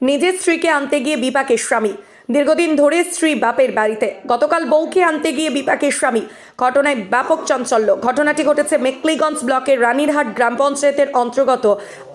নিজের স্ত্রীকে আনতে গিয়ে বিপাকের স্বামী। দীর্ঘদিন ধরে স্ত্রী বাপের বাড়িতে। গতকাল বউকে আনতে গিয়ে বিপাকের স্বামী। ঘটনায় ব্যাপক চাঞ্চল্য। ঘটনাটি ঘটেছে মেকলিগঞ্জ ব্লকের রানীরহাট গ্রাম পঞ্চায়েতের অন্তর্গত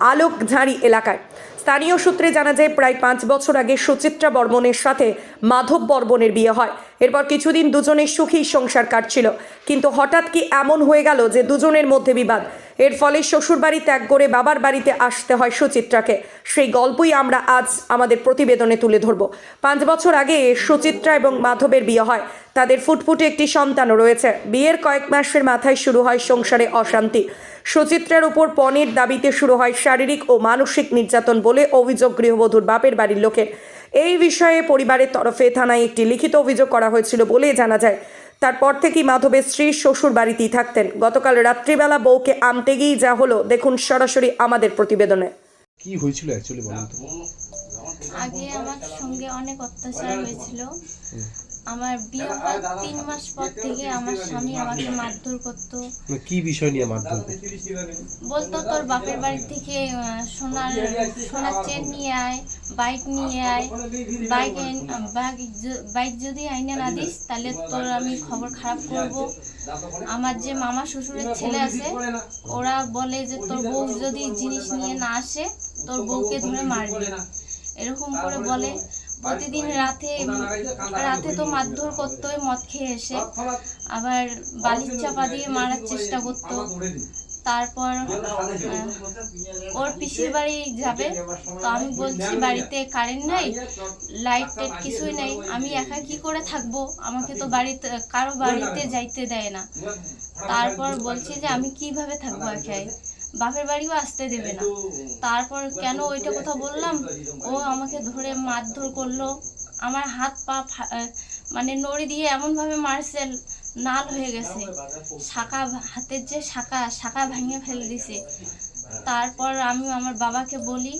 আলোকঝাড়ি এলাকায়। স্থানীয় সূত্রে জানা যায়, প্রায় পাঁচ বছর আগে সুচিত্রা বর্মনের সাথে মাধব বর্মনের বিয়ে হয়। এরপর কিছুদিন দুজনের সুখী সংসার কাটছিল। কিন্তু হঠাৎ কি এমন হয়ে গেল যে দুজনের মধ্যে বিবাদ? এর ফলে শ্বশুরবাড়ি ত্যাগ করে বাবার বাড়িতে আসতে হয় সুচিত্রাকে। সেই গল্পই আমরা আজ আমাদের প্রতিবেদনে তুলে ধরব। পাঁচ বছর আগে সুচিত্রা এবং মাধবের বিয়ে হয়। তাদের ফুটফুটে একটি সন্তানও রয়েছে। বিয়ের কয়েক মাসের মাথায় শুরু হয় সংসারে অশান্তি। সুচিত্রার উপর পণের দাবিতে শুরু হয় শারীরিক ও মানসিক নির্যাতন বলে অভিযোগ গৃহবধূর বাপের বাড়ির লোকের। এই বিষয়ে পরিবারের তরফে থানায় একটি লিখিত অভিযোগ করা হয়েছিল বলে জানা যায়। তারপর থেকেই মাধবের স্ত্রী শ্বশুর বাড়িতেই থাকতেন। গতকাল রাত্রিবেলা বউকে আনতে গিয়েই যা হলো দেখুন সরাসরি আমাদের প্রতিবেদনে। কি হয়েছিল অ্যাকচুয়ালি বলুন তো? আগে আমার সঙ্গে অনেক অত্যাচার হয়েছিল। আমার বিয়ে হওয়ার তিন মাস পর থেকে আমার স্বামী আমাকে মারধর করতো। মানে কি বিষয় নিয়ে মারধর করতো? বলতো তোর বাপের বাড়ি থেকে সোনার সোনার চেন নিয়ে আয়। বাইক নিয়ে আয়। বাইক বাইক বাইক যদি আইনে না দিস, তাহলে তোর আমি খবর খারাপ করব। আমার যে মামা শ্বশুরের ছেলে আছে, ওরা বলে যে তোর বউ যদি জিনিস নিয়ে না আসে, তোর বউকে ধরে মারবে। এরকম করে বলে। প্রতিদিন রাতে রাতে তো মারধর করতো মদ খেয়ে এসে। আবার বালির চাপা দিয়ে মারার চেষ্টা করতো। তারপর ওর পিসির বাড়ি যাবে। তো আমি বলছি, বাড়িতে কারেন্ট নাই লাইট টাইট কিছুই নাই। আমি একা কি করে থাকব? আমাকে তো বাড়িতে, কারও বাড়িতে যাইতে দেয় না। তারপর বলছি যে, আমি কীভাবে থাকব একাই বাপের বাড়িও আসতে দেবে না। তারপর কেন ওইটা কথা বললাম? ও আমাকে ধরে মারধর করল। আমার হাত পা মানে নড়ি দিয়ে এমনভাবে মারছে নাল হয়ে গেছে। শাখা হাতের যে শাখা শাখা ভেঙে ফেলে দিছে। তারপর আমি আমার বাবাকে বলি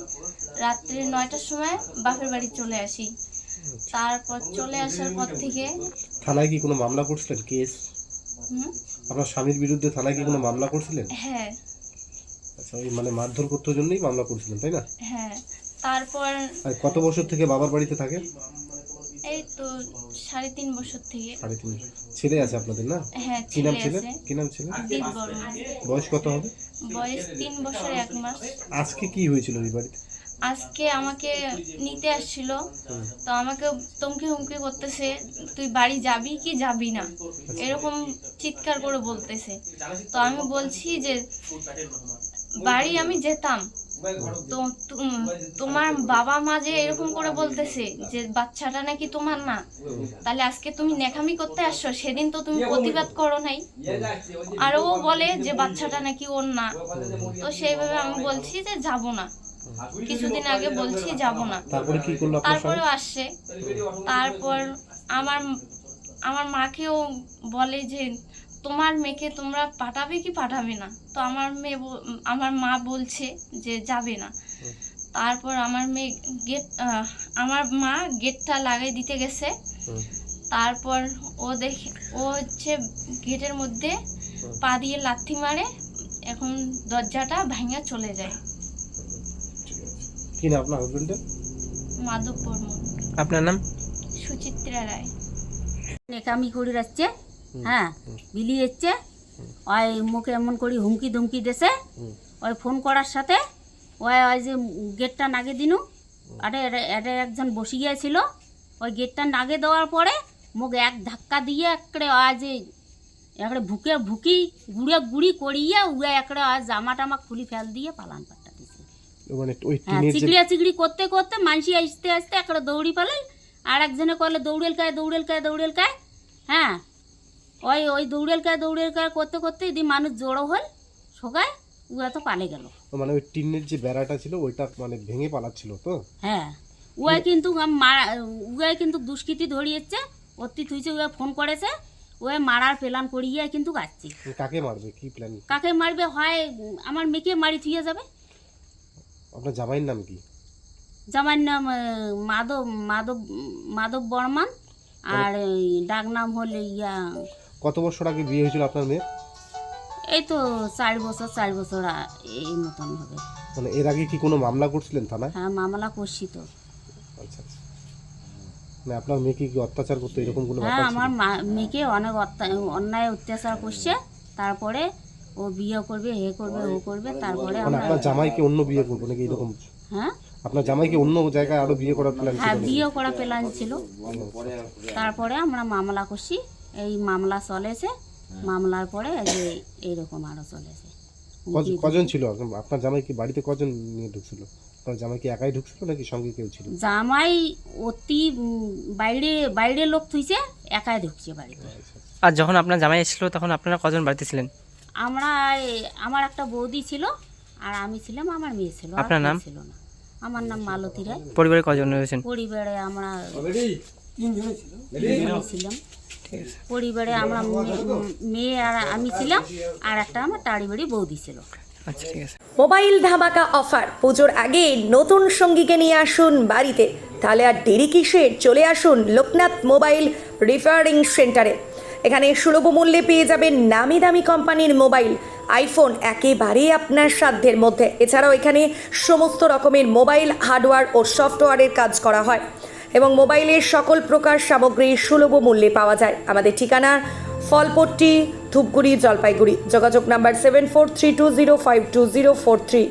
রাত্রি নয়টার সময় বাপের বাড়ি চলে আসি। তারপর চলে আসার পর থেকে থানায় কি কোনো মামলা করছিলেন কেস? আপনার স্বামীর বিরুদ্ধে থানায় কি কোনো মামলা করছিলেন? হ্যাঁ। আচ্ছা ওই মানে মারধর করতে জন্যই মামলা করছিলেন তাই না? হ্যাঁ। তারপর কত বছর থেকে বাবার বাড়িতে থাকে এই তো সাড়ে তিন বছর থেকে। সাড়ে তিন বছর। ছেলে আছে আপনাদের না? হ্যাঁ কি নাম ছেলে কি নাম ছেলে? বয়স কত হবে? বয়স তিন বছর এক মাস। আজকে কি হয়েছিল এই বাড়িতে? আজকে আমাকে নিতে আসছিল। তো আমাকে তমকি হুমকি করতেছে তুই বাড়ি যাবি কি যাবি না? এরকম চিৎকার করে বলতেছে। তো আমি বলছি যে বাড়ি আমি যেতাম। তো তুম- তোমার বাবা মা যে এরকম করে বলতেছে যে বাচ্চাটা নাকি তোমার না তাহলে আজকে তুমি নেখামি করতে আসছো সেদিন তো তুমি প্রতিবাদ করো নাই। আর ও বলে যে বাচ্চাটা নাকি ওর না। তো সেইভাবে আমি বলছি যে যাব না। কিছুদিন আগে বলছি যাব না। তারপরে কি করল তারপরেও আসছে। তারপর আমার আমার মাকেও বলে যে তোমার মেয়েকে তোমরা পাঠাবে কি পাঠাবে না? তো আমার মেয়ে ব- আমার মা বলছে যে যাবে না। তারপর আমার মেয়ে গেট আমার মা গেটটা লাগাই দিতে গেছে। তারপর ও দেখে ও হচ্ছে গেটের মধ্যে পা দিয়ে লাথি মারে এখন দরজাটা ভাঙা চলে যায়। কি না আপনার হাজবেন্ডের মাধব বর্মন। আপনার নাম? সুচিত্রা রায়। নেকামি করে রাখছে হ্যাঁ বিলি এসছে ওই মুখে এমন করি হুমকি ধুমকি দেছে। হুম। ওই ফোন করার সাথে ওই ওই যে গেটটা নাগে দিনু আরে এটা একজন বসে গিয়েছিল। ওই গেটটা নাগে দেওয়ার পরে মুখ এক ধাক্কা দিয়ে একড়ে ওই যে একড়ে ভুকে ভুকি গুড়ে গুড়ি করিয়ে উয়ে একড়ে আজ জামা টামা খুলি ফেল দিয়ে পালান পাট্টা দিছে। মানে ওই হ্যাঁ টিনের যে চিকড়ি করতে করতে মানসি আসতে আসতে একটা দৌড়ি পালাই আর একজনে করলে দৌড়েল কায় দৌড়েল কায় দৌড়েল কায়। হ্যাঁ ওই ওই দৌড়েল কায় দৌড়েল কায় করতে করতে যদি মানুষ জড়ো হল শোকায় উয়া তো পালে গেল। মানে ওই টিনের যে বেড়াটা ছিল ওইটা মানে ভেঙে পালাচ্ছিল তো? হ্যাঁ উয়াই কিন্তু মারা উয়াই কিন্তু দুষ্কৃতি ধরিয়েছে অতি থুইছে উয়া ফোন করেছে ওয়ে মারার প্ল্যান করিয়ে কিন্তু আসছে কাকে মারবে? কি প্ল্যান? কাকে মারবে? হয় আমার মেয়েকে মারি থুয়ে যাবে। আপনার জামাইয়ের নাম কি? জামাইয়ের নাম মাধব মাধব মাধব বর্মান আর এই ডাক নাম হলে ইয়া কত বছর আগে বিয়ে হয়েছিল আপনার মেয়ে এই তো চার বছর চার বছর এই মতন হবে। মানে এর আগে কি কোনো মামলা করছিলেন থানায়? হ্যাঁ মামলা করছি তো। আচ্ছা আচ্ছা। মানে আপনার মেয়েকে কি অত্যাচার করতো এরকম কোনো হ্যাঁ আমার মেয়েকে অনেক অন্যায় অত্যাচার করছে। তারপরে ও বিয়ে করবে হে করবে ও করবে তারপরে মানে আমরা আপনার জামাইকে অন্য বিয়ে করব নাকি এরকম? হ্যাঁ? আপনার জামাইকে অন্য জায়গায় আরও বিয়ে করার প্ল্যান ছিল হ্যাঁ? বিয়ে করা প্ল্যান ছিল। তারপরে আমরা মামলা করছি। এই মামলা চলেছে মামলার পরে এই যে এইরকম আরও চলেছে। কজন ছিল? আপনার জামাই কি বাড়িতে কজন নিয়ে ঢুকছিল? আপনার জামাই কি একাই ঢুকছিল নাকি সঙ্গে কেউ ছিল? জামাই অতি বাইরে বাইরে লোক থুইছে একাই ঢুকছে বাড়িতে। আর যখন আপনার জামাই এসেছিল তখন আপনারা কজন বাড়িতে ছিলেন? আমরা আমার একটা বৌদি ছিল আর আমি ছিলাম আমার মেয়ে ছিল আপনার নাম? ছিল না। আমার নাম মালতী রায়। পরিবারে কজন রয়েছেন? পরিবারে আমরা তিনজনে ছিলাম। পরিবারে আমরা মেয়ে আর আমি ছিলাম আর একটা আমার তাড়ি বাড়ি বৌদি ছিল। আচ্ছা ঠিক আছে। মোবাইল ধামাকা অফার পুজোর আগে নতুন সঙ্গীকে নিয়ে আসুন বাড়িতে। তাহলে আর দেরি কিসের? চলে আসুন লোকনাথ মোবাইল রিপেয়ারিং সেন্টারে। এখানে সুলভ মূল্যে পেয়ে যাবেন নামি দামি কোম্পানির মোবাইল। আইফোন একেবারে আপনার সাধ্যের মধ্যে। এছাড়াও এখানে সমস্ত রকমের মোবাইল হার্ডওয়্যার ও সফটওয়্যারের কাজ করা হয়। এবং মোবাইলের সকল প্রকার সামগ্রী সুলভ মূল্যে পাওয়া যায়। আমাদের ঠিকানা ফলপট্টি, ধূপগুড়ি, জলপাইগুড়ি। যোগাযোগ number seven four three two zero five two zero four three